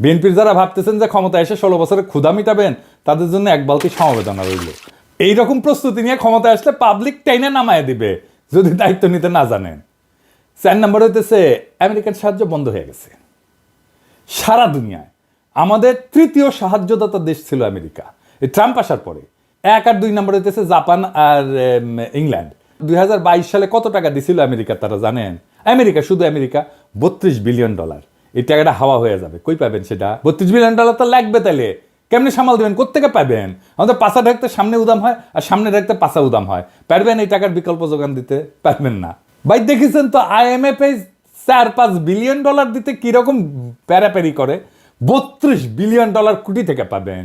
বিএনপির যারা ভাবতেছেন যে ক্ষমতা এসে ষোলো বছরে ক্ষুধা মিটাবেন, তাদের জন্য এক বালতি সমবেদনা রইল। এইরকম প্রস্তুতি নিয়ে ক্ষমতা আসলে পাবলিক টাইনে নামায় দিবে, যদি দায়িত্ব নিতে না জানেন। চার নম্বর হইতেছে, আমেরিকার সাহায্য বন্ধ হয়ে গেছে। সারা দুনিয়ায় আমাদের তৃতীয় সাহায্যদাতা দেশ ছিল আমেরিকা। এই ট্রাম্প আসার পরে। এক আর দুই নম্বর হইতেছে জাপান আর ইংল্যান্ড। দুই হাজার বাইশ সালে কত টাকা দিছিল আমেরিকা তারা জানেন? আমেরিকা, শুধু আমেরিকা, বত্রিশ বিলিয়ন ডলার। এই টাকাটা হাওয়া হয়ে যাবে। কই পাবেন সেটা? বত্রিশ বিলিয়ন ডলার তো লাগবে তাহলে কেমনি সামাল দেবেন? কোথেকে পাবেন? আমাদের পাশা ঢাকতে সামনে উদাম হয় আর সামনে ঢাকতে পাশা উদাম হয়। পারবেন এই টাকার বিকল্প যোগান দিতে? পারবেন না। ভাই, দেখেছেন তো আইএমএফ চার পাঁচ বিলিয়ন ডলার দিতে কীরকম প্যারাপ্যারি করে? বত্রিশ বিলিয়ন ডলার কোটি থেকে পাবেন।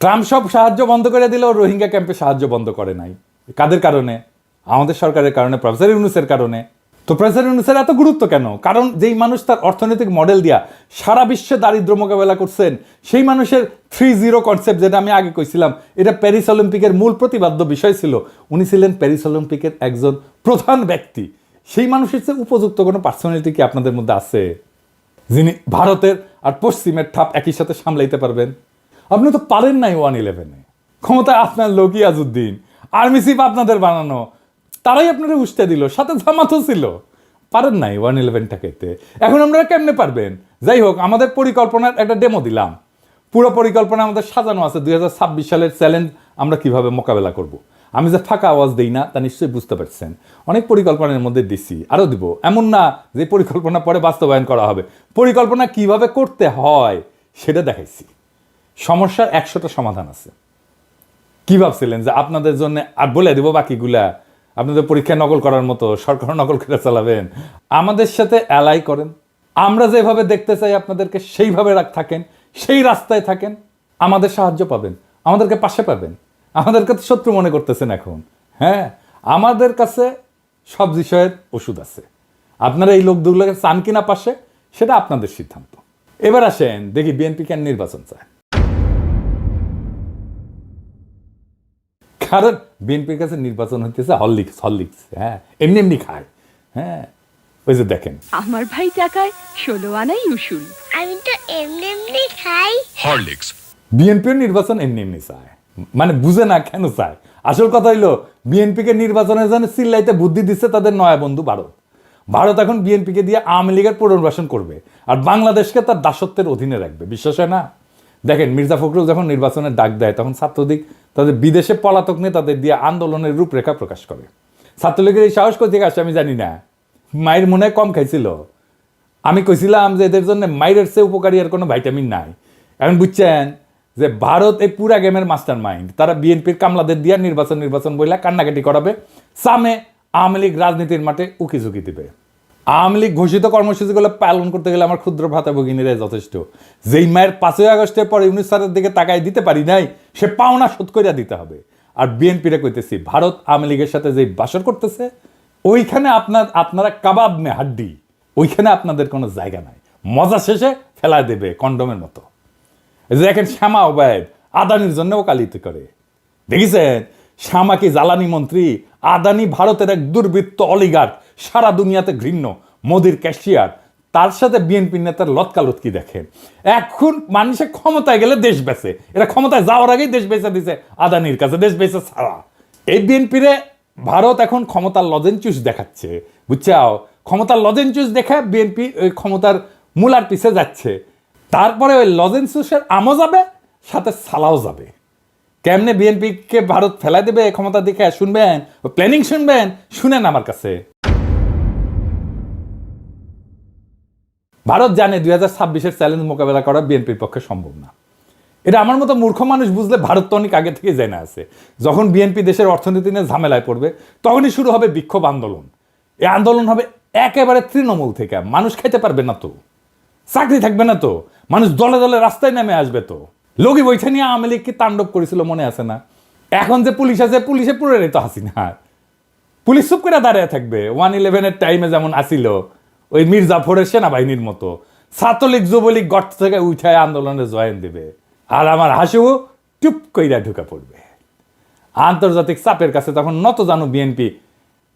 ট্রাম্প সব সাহায্য বন্ধ করে দিলেও রোহিঙ্গা ক্যাম্পে সাহায্য বন্ধ করে নাই। কাদের কারণে? আমাদের সরকারের কারণে, প্রফেসর ইউনুসের কারণে। তো প্রফেসর ইউনুসের এত গুরুত্ব কেন? কারণ যেই মানুষ তার অর্থনৈতিক মডেল দিয়া সারা বিশ্বে দারিদ্র মোকাবেলা করছেন, সেই মানুষের থ্রি জিরো কনসেপ্ট যেটা আমি আগে কইছিলাম, এটা প্যারিস অলিম্পিকের মূল প্রতিবাদ্য বিষয় ছিল। উনি ছিলেন প্যারিস অলিম্পিকের একজন প্রধান ব্যক্তি। সেই মানুষের চেয়ে উপযুক্ত কোনো পার্সোনালিটি কি আপনাদের মধ্যে আছে? যিনি ভারতের আর পশ্চিমের ঠাপ একই সাথে সামলাইতে পারবেন? আপনি তো পারেন নাই ওয়ান ইলেভেনে। ক্ষমতায় আপনার লোকই আজউদ্দিন, আর্মি চিফ আপনাদের বানানো, তারাই আপনারা উস্তে দিল, সাথে জামাতও ছিল। পারেন নাই ওয়ান ইলেভেনটাকে এখন আপনারা কেমনে পারবেন? যাই হোক, আমাদের পরিকল্পনার একটা ডেমো দিলাম। পুরো পরিকল্পনা আমাদের সাজানো আছে, দুই হাজার ছাব্বিশ সালের চ্যালেঞ্জ আমরা কীভাবে মোকাবেলা করব। আমি যে ফাঁকা আওয়াজ দিই না, তা নিশ্চয়ই বুঝতে পারছেন। অনেক পরিকল্পনার মধ্যে দিছি আরও দিব। এমন না যে পরিকল্পনা পরে বাস্তবায়ন করা হবে। পরিকল্পনা কীভাবে করতে হয়, সেটা দেখাইছি। সমস্যার একশোটা সমাধান আছে। কি ভাবছিলেন যে আপনাদের জন্য, আর বলে দিব বাকিগুলা, আপনাদের পরীক্ষা নকল করার মতো সরকার নকল করে চালাবেন। আমাদের সাথে অ্যালাই করেন। আমরা যেভাবে দেখতে চাই আপনাদেরকে, সেইভাবে থাকেন, সেই রাস্তায় থাকেন। আমাদের সাহায্য পাবেন, আমাদেরকে পাশে পাবেন। আমাদেরকে তো শত্রু মনে করতেছেন এখন। হ্যাঁ আমাদের কাছে সব বিষয়ের ওষুধ আছে। আপনারা এই লোক লোকগুলোকে চান কিনা পাশে, সেটা আপনাদের সিদ্ধান্ত। এবার আসেন, দেখি বিএনপি কেন নির্বাচন চায়। কারণ বিএনপির কাছে নির্বাচন হইতেছে হরলিক্স হরলিক্স হ্যাঁ? এমনি এমনি খায় হ্যাঁ? ওই যে দেখেন। আমার ভাই টাকায় ষোলো আনাই উসুল। আমি তো এমনি এমনি খাই। Horlicks. বিএনপির নির্বাচন এমনি এমনি চায়। মানে বুঝে না কেন চায়। আসল কথা হইল বিএনপিকে নির্বাচনের জন্য সিল্লাইতে বুদ্ধি দিচ্ছে তাদের নয়া বন্ধু ভারত। ভারত এখন বিএনপিকে দিয়ে আওয়ামী লীগের পুনর্বাসন করবে আর বাংলাদেশকে তার দাসত্বের অধীনে রাখবে। বিশ্বাস হয় না? দেখেন, মির্জা ফখরুল যখন নির্বাচনের ডাক দেয়, তখন ছাত্রদিক তাদের বিদেশে পলাতক নেতাদের দিয়ে আন্দোলনের রূপরেখা প্রকাশ করে। ছাত্রলীগের এই সাহস কোথেকে আসে আমি জানি না। মায়ের মনে কম খাইছিল। আমি কইছিলাম যে এদের জন্য মাইরের চেয়ে উপকারী আর কোনো ভাইটামিন নাই। এখন বুঝছেন যে ভারত এই পুরা গেমের মাস্টার মাইন্ড তারা বিএনপির কামলাদের দিয়া নির্বাচন নির্বাচন বইলা কান্নাকাটি করাবে। সামে আওয়ামী লীগ রাজনীতির মাঠে উকি ঝুঁকি দিবে। আওয়ামী লীগ ঘোষিত কর্মসূচিগুলো পালন করতে গেলে আমার ক্ষুদ্র ভাতা ভগিনীরাই যথেষ্ট। যেই মায়ের পাঁচই আগস্টের পর ইউনিট স্যারের দিকে তাকায় দিতে পারি নাই, সে পাওনা শোধ করিয়া দিতে হবে। আর বিএনপিরে কইতেছি, ভারত আওয়ামী লীগের সাথে যে বাসর করতেছে, ওইখানে আপনার, আপনারা কাবাব মে হাড্ডি, ওইখানে আপনাদের কোনো জায়গা নাই। মজা শেষে ফেলা দেবে কন্ডমের মতো। দেখেন শ্যামা ওবায়দ, আদানির জন্য ওকালিত করে। দেখেছেন? শ্যামা কি জ্বালানি মন্ত্রী, আদানি ভারতের এক দুর্বৃত্ত অলিগার সারা দুনিয়াতে ঘৃণ্য। মোদির ক্যাশিয়ার, তার সাথে বিএনপি নেতার লতকালতকি দেখেন এখন মানুষের ক্ষমতায় গেলে দেশ বেচে। এরা ক্ষমতায় যাওয়ার আগেই দেশ বেচে দিছে, আদানির কাছে দেশ বেচে ছাড়া। এই বিএনপিরে ভারত এখন ক্ষমতার লজেনচুস দেখাচ্ছে। বুঝছাও? ক্ষমতার লজেনচুস দেখে বিএনপি ওই ক্ষমতার মূলার পিছে যাচ্ছে। তারপরে ওই লজেনচুসের আমও যাবে, সাথে সালাও যাবে। কেমনে বিএনপিকে ভারত ফেলাই দেবে ক্ষমতা দেখে শুনবেন? প্ল্যানিং শুনবেন? শুনেন আমার কাছে। ভারত জানে দুই হাজার ছাব্বিশের চ্যালেঞ্জ মোকাবেলা করা বিএনপির পক্ষে সম্ভব না। এটা আমার মতো মূর্খ মানুষ বুঝলে ভারত তো অনেক আগে থেকে জেনে আছে। যখন বিএনপি দেশের অর্থনীতি নিয়ে ঝামেলায় পড়বে, তখনই শুরু হবে বিক্ষোভ আন্দোলন। এই আন্দোলন হবে একেবারে তৃণমূল থেকে। মানুষ খাইতে পারবে না তো। চাকরি থাকবে না তো। মানুষ দলে দলে রাস্তায় নেমে আসবে তো। লগি বৈঠা নিয়ে আওয়ামী লীগ কি তাণ্ডব করেছিল মনে আছে না? এখন যে পুলিশ আছে, পুলিশে পুরে তো হাসিনা। পুলিশ চুপ করে দাঁড়িয়ে থাকবে। ওয়ান ইলেভেনের টাইমে যেমন আসিল ওই মির্জাফরের সেনাবাহিনীর মতো। ছাত্রলীগ, যুবলীগ গর্ত থেকে উঠায় আন্দোলনে জয়েন দেবে। আর আমার হাসিও টুপ কইরা ঢুকে পড়বে। আন্তর্জাতিক চাপের কাছে তখন নত জানো বিএনপি।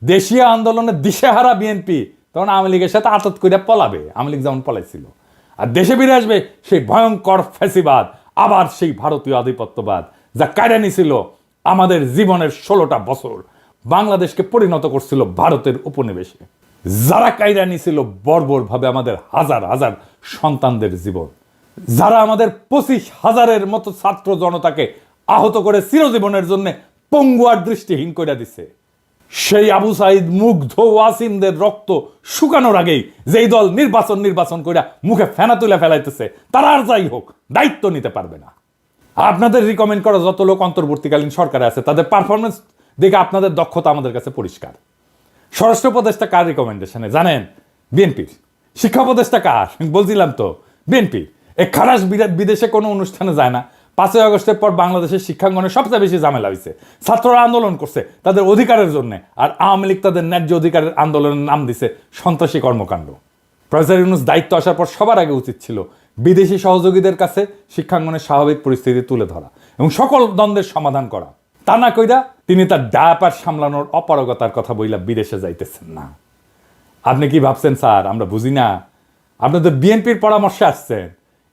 দেশীয় আন্দোলনের দিশেহারা বিএনপি। তখন আওয়ামী লীগের সাথে আতত করে পলাবে। আওয়ামী লীগ যেমন পলাইছিল। আর দেশে ফিরে আসবে সেই ভয়ঙ্কর ফ্যাসিবাদ, আবার সেই ভারতীয় আধিপত্যবাদ, যা কায়রানি ছিল আমাদের জীবনের ষোলোটা বছর। বাংলাদেশকে পরিণত করছিল ভারতের উপনিবেশে। যারা কায়রানি ছিল বর্বরভাবে আমাদের হাজার হাজার সন্তানদের জীবন, যারা আমাদের পঁচিশ হাজারের মতো ছাত্র জনতাকে আহত করে চিরজীবনের জন্য পঙ্গুয়ার দৃষ্টিহীন করে দিছে। সেই আবু সাইদ মুগ্ধ ওয়াসিমদের রক্ত শুকানোর আগেই যেই দল নির্বাচন নির্বাচন করে মুখে ফেনা তুলে ফেলাইতেছে, তারা আর যাই হোক, দায়িত্ব নিতে পারবে না। আপনাদের রিকমেন্ড করা যত লোক অন্তর্বর্তীকালীন সরকারে আছে, তাদের পারফরমেন্স দেখে আপনাদের দক্ষতা আমাদের কাছে পরিষ্কার। স্বরাষ্ট্র উপদেষ্টা কার রিকমেন্ডেশনে জানেন? বিএনপির। শিক্ষা উপদেষ্টা কার? বলছিলাম তো বিএনপি এ খারাস বিদেশে কোনো অনুষ্ঠানে যায় না। পাঁচই আগস্টের পর বাংলাদেশের শিক্ষাঙ্গনে সবচেয়ে বেশি ঝামেলা হয়েছে ছাত্ররা আন্দোলন করছে তাদের অধিকারের জন্য, আর আওয়ামী লীগ তাদের ন্যায্য অধিকারের আন্দোলনের নাম দিছে সন্ত্রাসী কর্মকাণ্ড। প্রফেসর ইউনুস দায়িত্ব আসার পর সবার আগে উচিত ছিল বিদেশি সহযোগীদের কাছে শিক্ষাঙ্গনের স্বাভাবিক পরিস্থিতি তুলে ধরা এবং সকল দ্বন্দ্বের সমাধান করা। তা না কইরা তিনি তার ডায়াপার সামলানোর অপারগতার কথা বইলা বিদেশে যাইতেছেন না। আপনি কি ভাবছেন স্যার? আমরা বুঝি না। আপনি তো বিএনপির পরামর্শে আসছেন।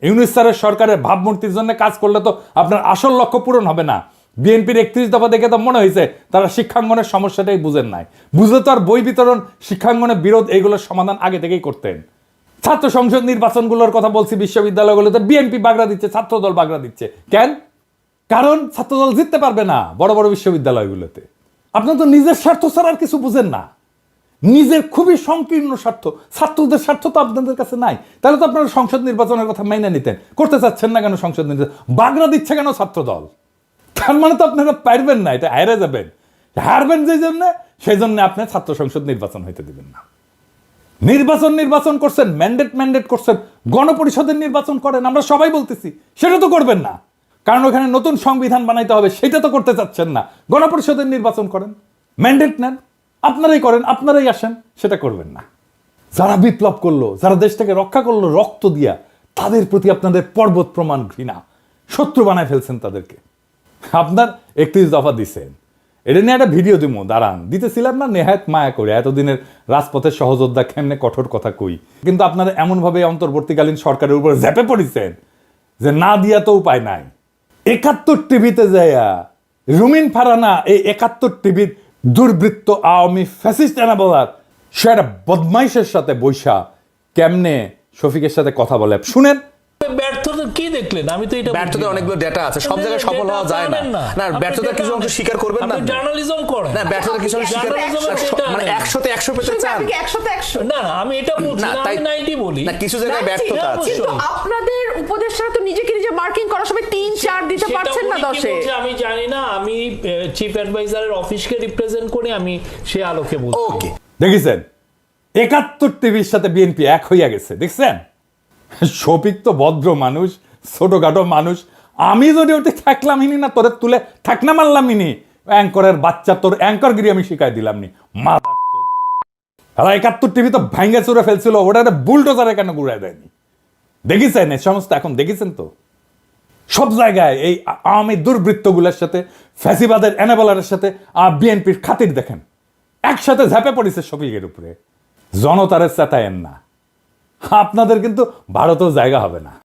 ইউনুস স্যারের সরকারের ভাবমূর্তির জন্য কাজ করলে তো আপনার আসল লক্ষ্য পূরণ হবে না। বিএনপির একত্রিশ দফা দেখে তো মনে হয়েছে তারা শিক্ষাঙ্গনের সমস্যাটাই বুঝেন নাই। বুঝলে তো আর বই বিতরণ, শিক্ষাঙ্গনের বিরোধ এইগুলোর সমাধান আগে থেকেই করতেন। ছাত্র সংসদ নির্বাচনগুলোর কথা বলছি বিশ্ববিদ্যালয়গুলোতে, বিএনপি বাগড়া দিচ্ছে, ছাত্রদল বাগড়া দিচ্ছে। কেন? কারণ ছাত্রদল জিততে পারবে না বড় বড় বিশ্ববিদ্যালয়গুলোতে। আপনার তো নিজের স্বার্থ ছাড়া আর কিছু বুঝেন না। নিজের খুবই সংকীর্ণ স্বার্থ। ছাত্রদের স্বার্থ তো আপনাদের কাছে নাই। তাহলে তো আপনারা সংসদ নির্বাচনের কথা মাইনে নিতেন। করতে চাচ্ছেন না কেন সংসদ নির্বাচন? বাগড়া দিচ্ছে কেন ছাত্রদল? তার মানে তো আপনারা পারবেন না, এটা হারে যাবেন। হারবেন যে জন্য, সেই জন্য আপনি ছাত্র সংসদ নির্বাচন হইতে দিবেন না। নির্বাচন নির্বাচন করছেন ম্যান্ডেট ম্যান্ডেট করছেন, গণপরিষদের নির্বাচন করেন, আমরা সবাই বলতেছি, সেটা তো করবেন না। কারণ ওখানে নতুন সংবিধান বানাইতে হবে, সেটা তো করতে চাচ্ছেন না। গণপরিষদের নির্বাচন করেন, ম্যান্ডেট নেন, আপনারাই করেন, আপনারাই আসেন, সেটা করবেন না। যারা বিপ্লব করল, যারা দেশটাকে রক্ষা করল রক্ত দিয়া, তাদের প্রতি আপনাদের পর্বত প্রমাণ ঘৃণা। শত্রু বানায় ফেলছেন তাদেরকে। আপনার একত্রিশ দফা দিছেন। এটা নিয়ে একটা ভিডিও দিব, দাঁড়ান। দিতেছিলাম না, নেহায়ত মায়া করে। এতদিনের রাজপথের সহযোদ্ধা কেমনে কঠোর কথা কই? কিন্তু আপনারা এমনভাবে অন্তর্বর্তীকালীন সরকারের উপর ঝেপে পড়েছেন যে না দিয়া তো উপায় নাই। একাত্তর টিভিতে যাইয়া রুমিন ফারানা এই একাত্তর টিভির দুর্বৃত্ত আওয়ামী ফ্যাসিস্ট এনা বলার সে একটা বদমাইশের সাথে বৈশা কেমনে শফিকের সাথে কথা বলে। শুনেন। ব্যর্থতা কি দেখলেন? আমি তো এটা ব্যর্থতার অনেকগুলো ডেটা আছে সব জায়গায় সফল হওয়া যায় না। না। ব্যর্থতার কিছু অংশ স্বীকার করবেন না। জার্নালিজম করেন। না ব্যর্থতা কিছু অংশ স্বীকার একশোতে একশো পেতে চান? একশোতে একশো? না না আমি এটা বলছি না না তাই আমি 90 বলি। না কিছু জায়গায় ব্যর্থতা আছে। কিন্তু আপনাদের উপদেষ্টারা তো নিজেকে নিজে মার্কিং করার সময় তিন চার দিতে পারছেন না দশে। আমি জানি না আমি চিফ অ্যাডভাইজারের অফিসকে রিপ্রেজেন্ট করে আমি সে আলোকে বলছি। ওকে দেখেছেন? একাত্তর টিভির সাথে বিএনপি এক হইয়া গেছে দেখছেন? শফিক তো ভদ্র মানুষ ছোটখাটো মানুষ। আমি যদি ওটি থাকলামই না তোরে তুলে থাকনা মারলামই নি অ্যাঙ্করের বাচ্চা তোর অ্যাঙ্কর গিরি আমি শিখাই দিলাম নি। মা আর একাত্তর টিভি তো ভাঙে চুরে ফেলছিল, ওটা একটা বুলডোজারে কেন ঘুরাই দেয়নি? দেখেছেন এই সমস্ত, এখন দেখেছেন তো? সব জায়গায় এই আওয়ামী দুর্বৃত্তগুলোর সাথে, ফ্যাসিবাদের এনেবলারের সাথে আর বিএনপির খাতির দেখেন। একসাথে ঝাঁপে পড়েছে শফিকের উপরে। জনতারে চেতায়েন না। আপনাদের কিন্তু ভারতেও জায়গা হবে না।